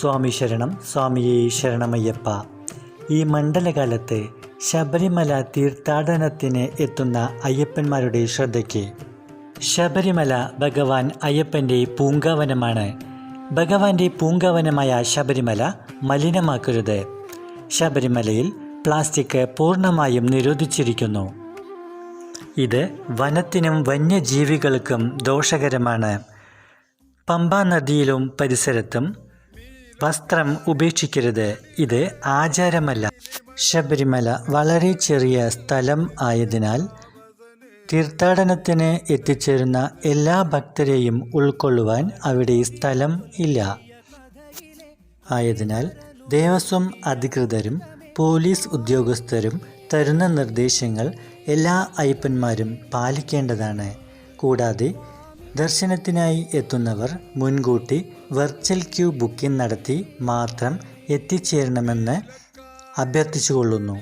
സ്വാമി ശരണം സ്വാമിയെ ശരണമയ്യപ്പ. ഈ മണ്ഡലകാലത്ത് ശബരിമല തീർത്ഥാടനത്തിന് എത്തുന്ന അയ്യപ്പന്മാരുടെ ശ്രദ്ധയ്ക്ക്. ശബരിമല ഭഗവാൻ അയ്യപ്പന്റെ പൂങ്കാവനമാണ്. ഭഗവാന്റെ പൂങ്കാവനമായ ശബരിമല മലിനമാക്കരുത്. ശബരിമലയിൽ പ്ലാസ്റ്റിക് പൂർണമായും നിരോധിച്ചിരിക്കുന്നു. ഇത് വനത്തിനും വന്യജീവികൾക്കും ദോഷകരമാണ്. പമ്പാ നദിയിലും പരിസരത്തും വസ്ത്രം ഉപേക്ഷിക്കരുത്. ഇത് ആചാരമല്ല. ശബരിമല വളരെ ചെറിയ സ്ഥലം ആയതിനാൽ തീർത്ഥാടനത്തിന് എത്തിച്ചേരുന്ന എല്ലാ ഭക്തരെയും ഉൾക്കൊള്ളുവാൻ അവിടെ സ്ഥലം ഇല്ല. ആയതിനാൽ ദേവസ്വം അധികൃതരും പോലീസ് ഉദ്യോഗസ്ഥരും തരുന്ന നിർദ്ദേശങ്ങൾ എല്ലാ അയ്യപ്പന്മാരും പാലിക്കേണ്ടതാണ്. കൂടാതെ ദർശനത്തിനായി എത്തുന്നവർ മുൻകൂട്ടി വെർച്വൽ ക്യൂ ബുക്കിംഗ് നടത്തി മാത്രം എത്തിച്ചേരണമെന്ന് അഭ്യർത്ഥിച്ചുകൊള്ളുന്നു.